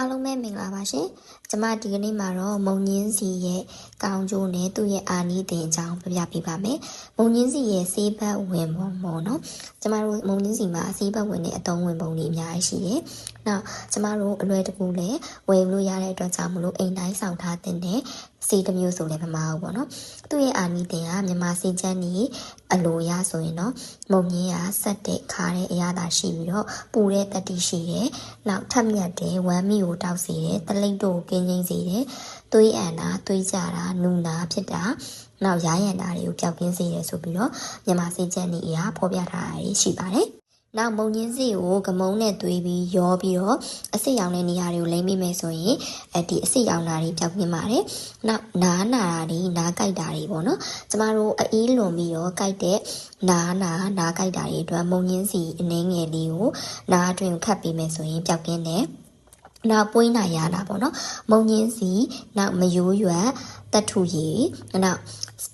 အားလုံးပဲမင်္ဂလာပါရှင်။ကျမဒီကနေ့မှာတော့မုံညင်းစီရဲ့ကောင်းကျိုးနဲ့သူ့ရဲ့အာနီးတင်အကြောင်းပြပြပေးပါမယ်။မုံညင်းစီရဲ့ဆေးဘက်ဝင်ပုံပေါ့နော်။ကျမတို့မုံညင်းစီမှာဆေးဘက်ဝင်တဲ့အတုံးဝင်ပုံတွေအများကြီးရှိတယ်။နောက်ကျမတို့အလွယ်တကူလည်းဝယ်လို့ရတဲ့အတွက်ကြောင့်မလို့အိမ်တိုင်းဆောင်ထားတဲ့ စီတစ်မျိုးဆိုလည်းမမအောင်ပေါ့နော်။သူ့ရဲ့အာနီးတင်ကမြန်မာစီချမ်းနီအလိုရဆိုရင်တော့မုံညင်းကဆက်တဲ့ခါတဲ့အရာသာရှိပြီးတော့ပူတဲ့တတိရှိတယ်။နောက်ထပ်မြတ်တဲ့ဝမ်းမီကိုတောက်စေတယ်။တလိပ်တို့ကိုကင်းချင်းစေတယ်။သွေးအန်တာသွေးကြတာနူနာဖြစ်တာနောက်ရားရန်တာတွေကိုပျောက်ကင်းစေတယ်ဆိုပြီးတော့မြန်မာစီချမ်းနီအရာဖော်ပြထားတာရှိပါတယ်။ နောက်မုံညင်းစီကိုကမုံနဲ့သွေးပြီးရောပြီးတော့အစစ်ရောင်တဲ့နေရာတွေကိုလိမ့်မိမယ်ဆိုရင်အဲဒီအစစ်ရောင်တာတွေပျောက်ကင်းပါတယ်။နောက်နားနာတာတွေနားကြိုက်တာတွေပေါ့နော်။ကျမတို့အေးလွန်ပြီးတော့ကြိုက်တဲ့နားနာနားကြိုက်တာတွေအတွက်မုံညင်းစီအနှင်းငယ်လေးကိုနားအတွင်းခတ်ပြီးမယ်ဆိုရင်ပျောက်ကင်းတယ်။ နောက်ပွေးနာရတာပေါ့နော်မုံညင်းစီနောက်မယိုးရွက်တတ်ထူရည်နောက်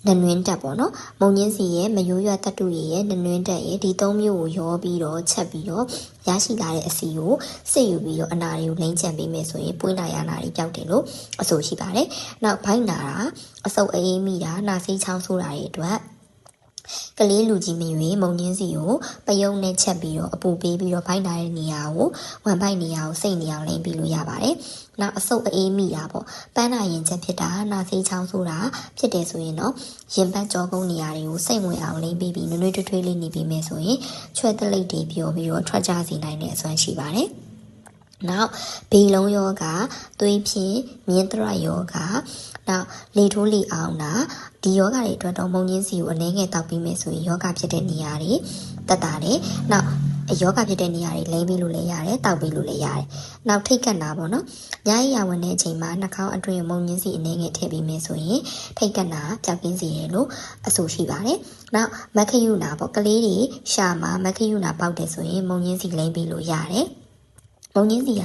နနွင်းတက်ပေါ့နော်မုံညင်းစီရဲ့မယိုးရွက်တတ်ထူရည်ရဲ့နနွင်းတက်ရဲ့ဒီသုံးမျိုးကိုရောပြီးတော့ချက်ပြီးတော့ရရှိလာတဲ့အစီကိုစစ်ယူပြီးတော့အနာတွေကိုလိမ့်ချန်ပေးမယ်ဆိုရင်ပွေးနာရနာတွေပျောက်တယ်လို့အဆိုရှိပါတယ်နောက်ဘိုက်နာတာအဆုပ်အေးမိတာနာစိချောင်းဆိုတာတွေအတွက် ကလေးလူကြီးမရွေမုံညင်းစီကိုပယုံနဲ့ချက်ပြီးတော့အပူပေးပြီးတော့ဖိုက်ထားတဲ့နေရာကိုဝမ်ဖိုက်နေရာကိုစိတ်နေအောင်လိမ့်ပြီးလို့ရပါတယ်။နောက်အဆုပ်အေးမိတာပေါ့ပန်းနာရင်ချက်ဖြစ်တာနာသေးချောင်းဆိုတာဖြစ်တယ်ဆိုရင်တော့ရင်ပတ်ကြောကုန်းနေရာတွေကိုစိတ်ဝင်အောင်လိမ့်ပြီးပြီးနွေ့နွေ့ထွေးထွေးလေးနေပြီးမယ်ဆိုရင်ချွဲတလိပ်တွေပြောပြီးတော့ထွက်ကြစေနိုင်တဲ့အစွမ်းရှိပါတယ်။ နောက်ဘေလုံးယောဂသွေးဖြင်းမြင်းတရယောဂနောက်လေထိုးလေအောင်တာဒီယောဂတွေအတွက်တော့မုံညင်းစီကိုအနည်းငယ်တောက်ပြီးမယ်ဆိုရင်ယောဂဖြစ်တဲ့နေရာတွေတက်တာတယ်နောက်ယောဂဖြစ်တဲ့နေရာတွေလိမ့်ပြီးလို့လည်းရတယ်တောက်ပြီးလို့လည်းရတယ်နောက်ထိတ်ကတ်တာပေါ့နော်ညရရဝင်တဲ့အချိန်မှာနှာခေါင်းအတွင်းမုံညင်းစီအနည်းငယ်ထည့်ပြီးမယ်ဆိုရင်ထိတ်ကတ်တာပျောက်ကင်းစေတယ်လို့အဆိုရှိပါတယ်နောက်မခယူနာပေါ့ကလေးတွေရှာမှာမခယူနာပေါက်တယ်ဆိုရင်မုံညင်းစီလိမ့်ပြီးလို့ရတယ် မုံညင်းစီက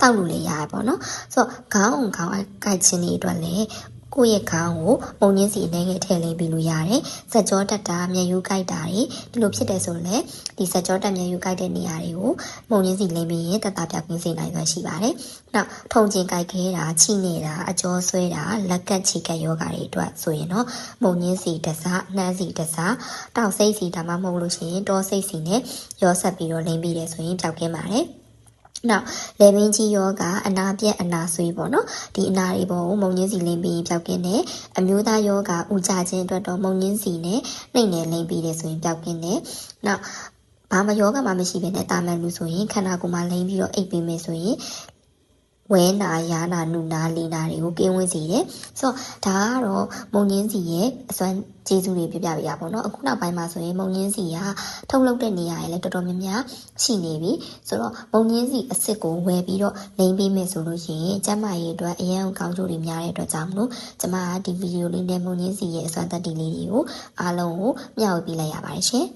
တောက်လို့လည်းရတယ်ပေါ့နော်ဆိုတော့ခေါင်းအောင်ခေါင်းကိုက်ခြင်းတွေအတွက်လည်းကိုယ့်ရဲ့ခေါင်းကိုမုံညင်းစီအနေနဲ့ထည့်လိမ့်ပြီးလို့ရတယ်။စက်ကြောတက်တာမျက်ယူကိုက်တာတွေဒီလိုဖြစ်တယ်ဆိုလည်းဒီစက်ကြောတက်မျက်ယူကိုက်တဲ့နေရာတွေကိုမုံညင်းစီလိမ့်ပြီးရင်တက်တာပြောက်ကင်းစေနိုင်စွမ်းရှိပါတယ်။နောက်ထုံကျင်ကိုက်ခဲတာချိနေတာအကျော်ဆွဲတာလက်ကက်ချီကက်ယောဂါတွေအတွက်ဆိုရင်တော့မုံညင်းစီတစားနှမ်းစီတစားတောက်စိတ်စီဒါမှမဟုတ်လို့ရှိရင်တောစိတ်စီနဲ့ရောဆက်ပြီးတော့လိမ့်ပြီးတယ်ဆိုရင်ပြောက်ကင်းပါတယ်။ နောက်လေဘင်းကြီးယောကအနာပြက်အနာဆွေးပေါ့နော်ဒီအနာတွေပေါ်ကိုမုံညင်းစီလိမ့်ပြီးပျောက်ကင်းတယ်အမျိုးသားယောကဥကြခြင်းအတွက်တော့မုံညင်းစီနဲ့နှိမ့်နယ်လိမ့်ပြီးတယ်ဆိုရင်ပျောက်ကင်းတယ်နောက်ဘာမယောကမှမရှိဘဲနဲ့တာမန်လူဆိုရင်ခန္ဓာကိုယ်မှာလိမ့်ပြီးတော့အိပ်ပေးမယ်ဆိုရင် ဝဲနာယာနာနုနာလီနာတွေကိုကင်းဝေးစေတယ်ဆိုတော့ဒါကတော့မုံညင်းစီရဲ့အစွမ်းကျေးဇူးတွေပြပြပေးရပါတော့အခုနောက်ပိုင်းမှာဆိုရင်မုံညင်းစီကထုတ်လုပ်တဲ့နေရာတွေလည်းတော်တော်များများရှိနေပြီဆိုတော့မုံညင်းစီအစ်စ်ကိုဝယ်ပြီးတော့လိမ့်ပေးမယ်ဆိုလို့ရှိရင်ကျမရဲ့အတွက်အရန်ကောင်းကျိုးတွေများတဲ့အတွက်ကြောင့်မလို့ကျမကဒီဗီဒီယိုလေးနဲ့မုံညင်းစီရဲ့အစွမ်းသက်တည်လေးတွေကိုအားလုံးကိုမျှဝေပေးလိုက်ရပါတယ်ရှင်